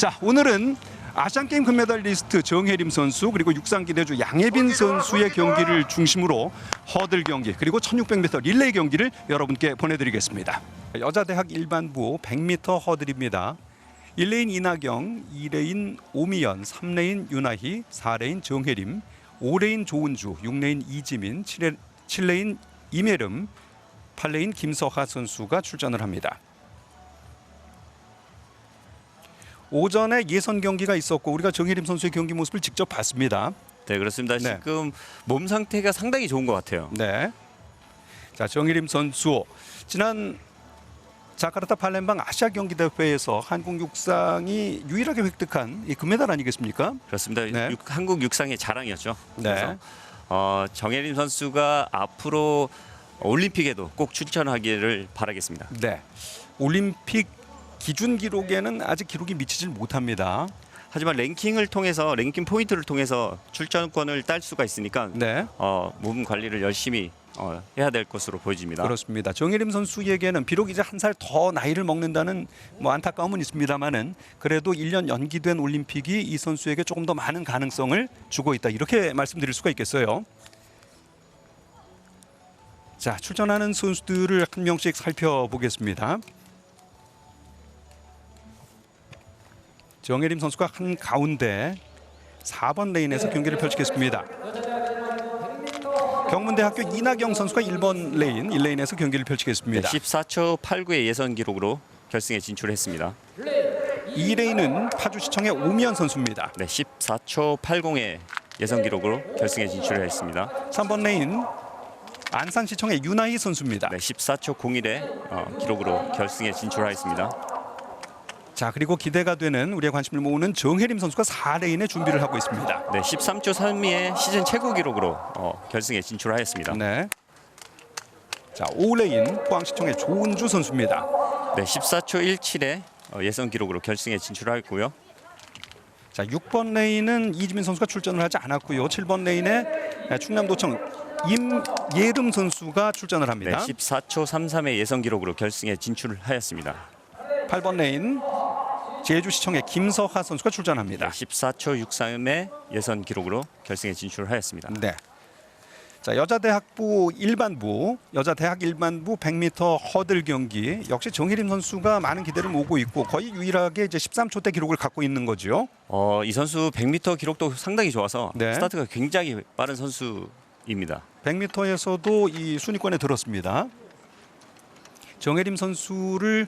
자, 오늘은 아시안 게임 금메달리스트 정혜림 선수 그리고 육상 기대주 양혜빈 선수의 경기를 중심으로 허들 경기 그리고 1600m 릴레이 경기를 여러분께 보내드리겠습니다. 여자 대학 일반부 100m 허들입니다. 1레인 이나경, 2레인 오미연, 3레인 윤아희, 4레인 정혜림, 5레인 조은주, 6레인 이지민, 7레, 7레인 임혜름, 8레인 김서하 선수가 출전을 합니다. 오전에 예선 경기가 있었고 우리가 정혜림 선수의 경기 모습을 직접 봤습니다. 네 그렇습니다. 네. 지금 몸 상태가 상당히 좋은 것 같아요. 네. 자 정혜림 선수 지난 자카르타 팔렘방 아시아 경기 대회에서 한국 육상이 유일하게 획득한 이 금메달 아니겠습니까? 그렇습니다. 네. 육- 한국 육상의 자랑이었죠. 네. 그래서 어, 정혜림 선수가 앞으로 올림픽에도 꼭 출전하기를 바라겠습니다. 네. 올림픽 기준 기록에는 아직 기록이 미치질 못합니다. 하지만 랭킹을 통해서 랭킹 포인트를 통해서 출전권을 딸 수가 있으니까 네. 어, 몸 관리를 열심히 어, 해야 될 것으로 보여집니다. 그렇습니다. 정혜림 선수에게는 비록 이제 한 살 더 나이를 먹는다는 뭐 안타까움은 있습니다만은 그래도 1년 연기된 올림픽이 이 선수에게 조금 더 많은 가능성을 주고 있다. 이렇게 말씀드릴 수가 있겠어요. 자, 출전하는 선수들을 한 명씩 살펴보겠습니다. 정혜림 선수가 한 가운데 4번 레인에서 경기를 펼치겠습니다. 경문대학교 이나경 선수가 1번 레인 1레인에서 경기를 네, 펼치겠습니다. 14초 89의 예선 기록으로 결승에 진출했습니다. 2레인은 파주시청의 오미연 선수입니다. 네, 14초 80의 예선 기록으로 결승에 진출했습니다. 3번 레인 안산시청의 윤아희 선수입니다. 네, 14초 01의 어, 기록으로 결승에 진출하였습니다. 자 그리고 기대가 되는 우리의 관심을 모으는 정혜림 선수가 4레인에 준비를 하고 있습니다. 네, 13초 32의 시즌 최고 기록으로 어, 결승에 진출하였습니다. 네. 자 5레인 포항시청의 조은주 선수입니다. 네, 14초 17의 어, 예선 기록으로 결승에 진출하였고요. 자 6번 레인은 이지민 선수가 출전을 하지 않았고요. 7번 레인에 충남도청 임예름 선수가 출전을 네, 합니다. 14초 33의 예선 기록으로 결승에 진출하였습니다. 8번 레인 제주시청의 김서하 선수가 네, 출전합니다. 14초 63의 예선 기록으로 결승에 진출하였습니다. 네. 자 여자 대학부 일반부 여자 대학 일반부 100m 허들 경기 역시 정혜림 선수가 많은 기대를 모으고 있고 거의 유일하게 이제 13초대 기록을 갖고 있는 거죠. 어, 이 선수 100m 기록도 상당히 좋아서 네. 스타트가 굉장히 빠른 선수입니다. 100m에서도 이 순위권에 들었습니다. 정혜림 선수를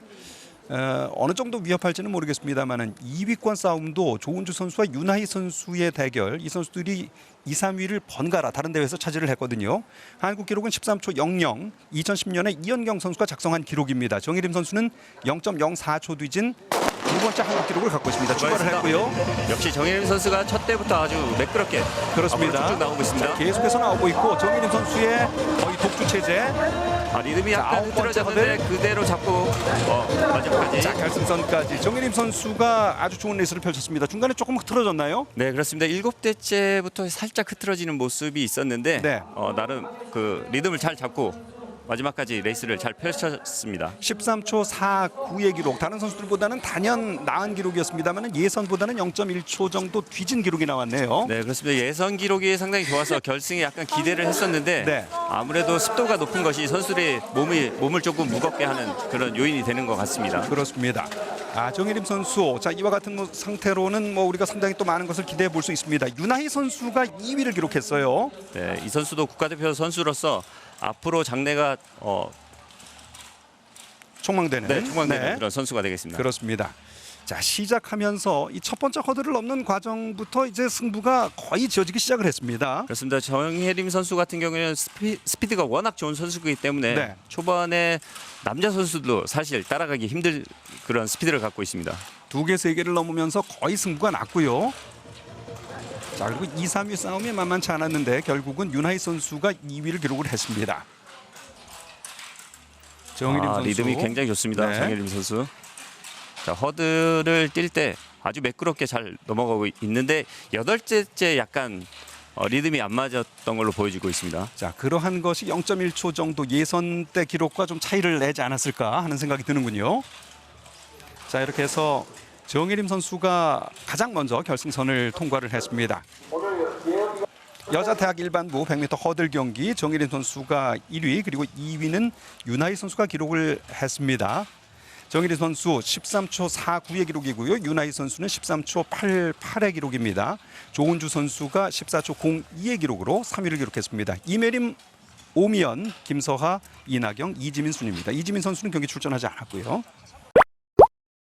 어, 어느 정도 위협할지는 모르겠습니다만은 2위권 싸움도 조은주 선수와 윤하희 선수의 대결 이 선수들이 2, 3위를 번갈아 다른 대회에서 차지를 했거든요. 한국 기록은 13초 00. 2010년에 이현경 선수가 작성한 기록입니다. 정혜림 선수는 0.04초 뒤진 두 번째 한국 기록을 갖고 있습니다. 출발을 했고요. 역시 정혜림 선수가 첫 때부터 아주 매끄럽게 그렇습니다. 쭉쭉 나오고 있습니다. 계속해서 나오고 있고 정혜림 선수의 거의 독주 체제. 아, 리듬이 자, 약간 흐트러졌는데 그대로 잡고 어, 마지막까지 자 결승선까지 정혜림 선수가 아주 좋은 레이스를 펼쳤습니다. 중간에 조금 흐트러졌나요? 네 그렇습니다. 일곱 대째부터 살짝 흐트러지는 모습이 있었는데 네. 어, 나름 그 리듬을 잘 잡고 마지막까지 레이스를 잘 펼쳤습니다. 13초 49의 기록 다른 선수들보다는 단연 나은 기록이었습니다만 예선보다는 0.1초 정도 뒤진 기록이 나왔네요. 네 그렇습니다. 예선 기록이 상당히 좋아서 결승에 약간 기대를 했었는데 네. 아무래도 습도가 높은 것이 선수들의 몸이 몸을 조금 무겁게 하는 그런 요인이 되는 것 같습니다. 그렇습니다. 아 정혜림 선수 자 이와 같은 뭐 상태로는 뭐 우리가 상당히 또 많은 것을 기대해 볼 수 있습니다. 윤하희 선수가 2위를 기록했어요. 네, 이 선수도 국가대표 선수로서 앞으로 장래가 어, 총망되는 네, 총망되는 네, 그런 선수가 되겠습니다. 그렇습니다. 자 시작하면서 이 첫 번째 허들을 넘는 과정부터 이제 승부가 거의 지어지기 시작을 했습니다. 그렇습니다. 정혜림 선수 같은 경우에는 스피, 스피드가 워낙 좋은 선수이기 때문에 네. 초반에 남자 선수도 사실 따라가기 힘들 그런 스피드를 갖고 있습니다. 두 개, 세 개를 넘으면서 거의 승부가 났고요. 자 그리고 2, 3위 싸움이 만만치 않았는데 결국은 윤하희 선수가 2위를 기록을 했습니다. 정일임 아, 선수 리듬이 굉장히 좋습니다. 네. 정혜림 선수. 자, 허들을 뛸때 아주 매끄럽게 잘 넘어가고 있는데 여덟째째 약간 어, 리듬이 안 맞았던 걸로 보여지고 있습니다. 자 그러한 것이 0.1초 정도 예선 때 기록과 좀 차이를 내지 않았을까 하는 생각이 드는군요. 자 이렇게 해서 정혜림 선수가 가장 먼저 결승선을 통과를 했습니다. 여자 대학 일반부 100m 허들 경기 정혜림 선수가 1위 그리고 2위는 윤하희 선수가 기록을 했습니다. 정혜림 선수 13초 49의 기록이고요. 윤하희 선수는 13초 88의 기록입니다. 조은주 선수가 14초 02의 기록으로 3위를 기록했습니다. 이메림 오미연, 김서하, 이나경, 이지민 순입니다. 이지민 선수는 경기 출전하지 않았고요.